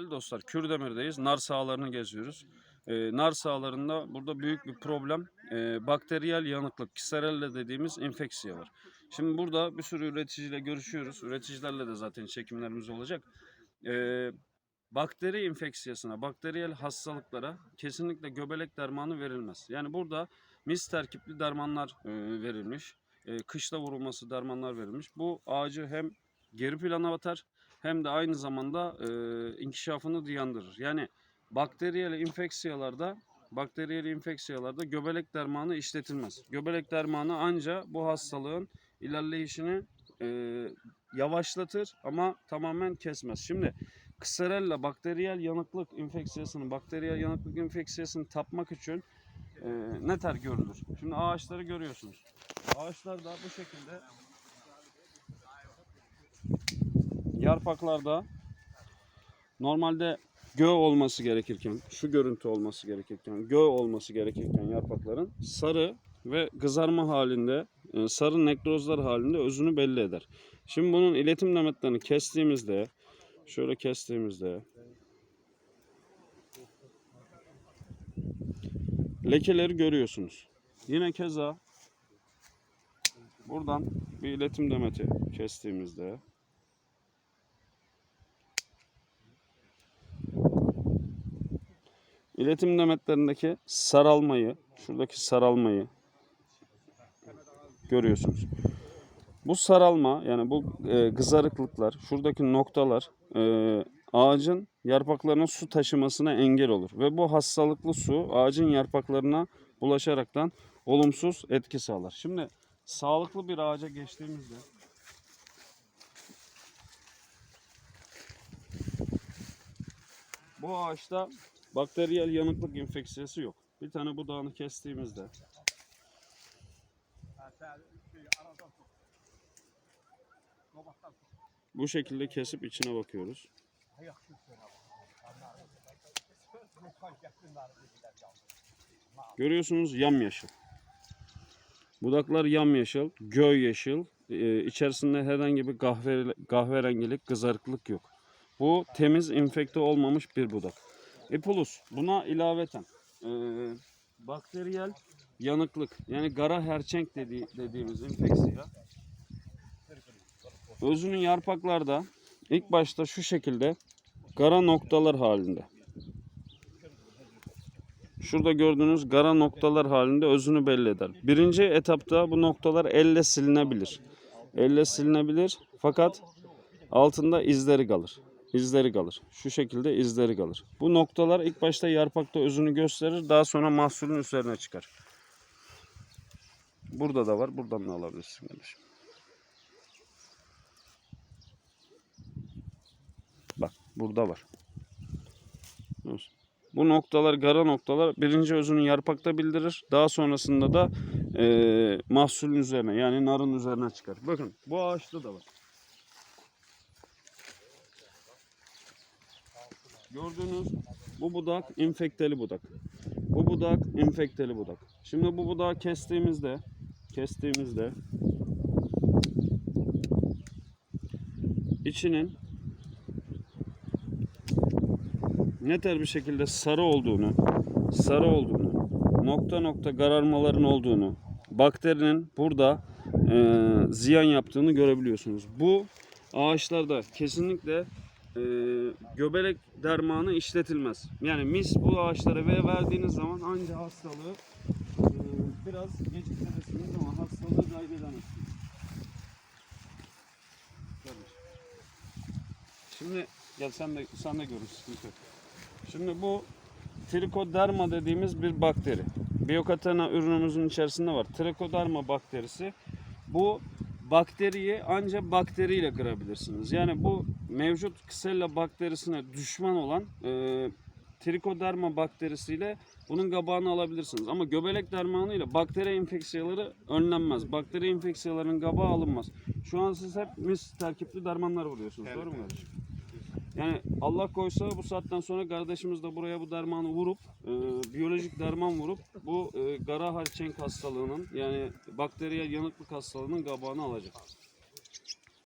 Değerli dostlar, Kürdemir'deyiz. Nar sahalarını geziyoruz. Ee, nar sahalarında burada büyük bir problem e, bakteriyel yanıklık, kiserelle dediğimiz infeksiye var. Şimdi burada bir sürü üreticiyle görüşüyoruz. Üreticilerle de zaten çekimlerimiz olacak. Ee, bakteri infeksiyasına, bakteriyel hastalıklara kesinlikle göbelek dermanı verilmez. Yani burada mis terkipli dermanlar e, verilmiş. E, kışla vurulması dermanlar verilmiş. Bu ağacı hem geri plana atar hem de aynı zamanda e, inkişafını diyandırır. Yani bakteriyel infeksiyalarda bakteriyel infeksiyalarda göbelek dermanı işletilmez. Göbelek dermanı anca bu hastalığın ilerleyişini e, yavaşlatır ama tamamen kesmez. Şimdi Kısarella bakteriyel yanıklık infeksiyasını, bakteriyel yanıklık infeksiyasını tapmak için e, ne ter görülür? Şimdi ağaçları görüyorsunuz. Ağaçlar da bu şekilde yarpaklarda normalde gö olması gerekirken, şu görüntü olması gerekirken, gö olması gerekirken yarpakların sarı ve kızarma halinde, e, sarı nekrozlar halinde özünü belli eder. Şimdi bunun iletim demetlerini kestiğimizde, şöyle kestiğimizde lekeleri görüyorsunuz. Yine keza buradan bir iletim demeti kestiğimizde İletim demetlerindeki saralmayı, şuradaki saralmayı görüyorsunuz. Bu saralma yani bu e, kızarıklıklar, şuradaki noktalar e, ağacın yarpaklarına su taşımasına engel olur. Ve bu hastalıklı su ağacın yarpaklarına bulaşaraktan olumsuz etki sağlar. Şimdi sağlıklı bir ağaca geçtiğimizde bu ağaçta bakteriyel yanıklık infeksiyası yok. Bir tane budağını kestiğimizde bu şekilde kesip içine bakıyoruz. Görüyorsunuz yamyaşıl. Budaklar yamyaşıl, göy yeşil. Ee, içerisinde herhangi bir kahve, kahverengilik, kızarıklık yok. Bu temiz, infekte olmamış bir budak. Epulus buna ilaveten e, bakteriyel yanıklık yani gara herçenk dediği, dediğimiz infeksiya özünün yarpaklarda ilk başta şu şekilde gara noktalar halinde. Şurada gördüğünüz gara noktalar halinde özünü belli eder. Birinci etapta bu noktalar elle silinebilir. Elle silinebilir fakat altında izleri kalır izleri kalır. Şu şekilde izleri kalır. Bu noktalar ilk başta yarpakta özünü gösterir. Daha sonra mahsulün üzerine çıkar. Burada da var. Buradan da alabilirsin kardeşim. Bak burada var. Bu noktalar, gara noktalar birinci özünü yarpakta bildirir. Daha sonrasında da e, mahsulün üzerine yani narın üzerine çıkar. Bakın bu ağaçta da var. Gördüğünüz bu budak infekteli budak. Bu budak infekteli budak. Şimdi bu budağı kestiğimizde kestiğimizde içinin neter bir şekilde sarı olduğunu, sarı olduğunu, nokta nokta kararmaların olduğunu, bakterinin burada e, ziyan yaptığını görebiliyorsunuz. Bu ağaçlarda kesinlikle e, göbelek dermanı işletilmez. Yani mis bu ağaçlara ve verdiğiniz zaman ancak hastalığı e, biraz geciktirirsiniz ama hastalığı kaybedemezsiniz. Şimdi gel sen de sen de görürsün. Şimdi bu Trichoderma dediğimiz bir bakteri. Biokatena ürünümüzün içerisinde var. Trichoderma bakterisi. Bu bakteriyi ancak bakteriyle kırabilirsiniz. Yani bu mevcut Xella bakterisine düşman olan e, Trichoderma bakterisiyle bunun kabağını alabilirsiniz. Ama göbelek dermanıyla bakteri enfeksiyaları önlenmez. Bakteri enfeksiyalarının kabağı alınmaz. Şu an siz hep mis terkipli dermanlar vuruyorsunuz. Evet, doğru mu evet. Yani Allah koysa bu saatten sonra kardeşimiz de buraya bu dermanı vurup e, biyolojik derman vurup bu e, gara harçenk hastalığının yani bakteriyel yanıklık hastalığının kabağını alacak.